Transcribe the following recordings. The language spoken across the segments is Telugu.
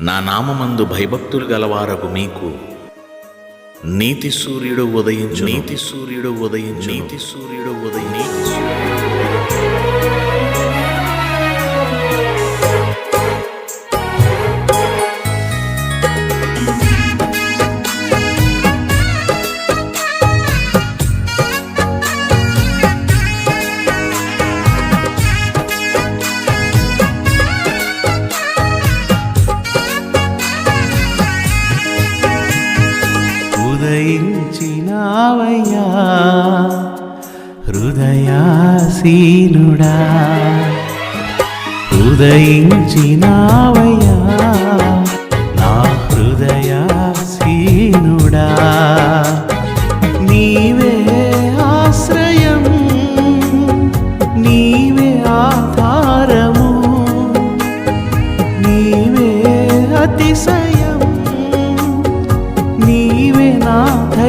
నా నామమందు భయభక్తులు గలవారగు మీకు. నీతి సూర్యుడు ఉదయించు నీతి సూర్యుడు ఉదయించు నీతి సూర్యుడు ఉదయం నీతి ఉదయించినావయ్యా. హృదయాసీనుడా. హృదయించినావయ్యా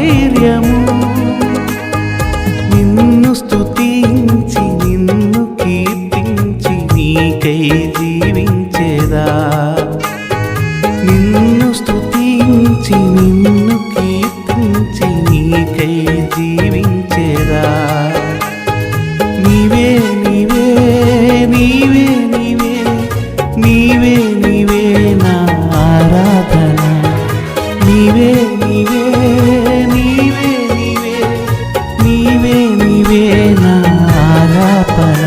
ధైర్యము. నిన్ను స్తుతించి నిన్ను కీర్తించి నీకై జీవించేదా. నిన్ను స్తుతించి నిన్ను కీర్తించి నీకై జీవించేదా. నీవే నీవే నీవే నీవే నీవే తపన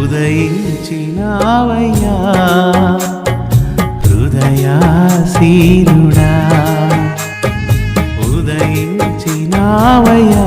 ఉదయించినావయ్యా హృదయాశీలుడా ఉదయించినావయ్యా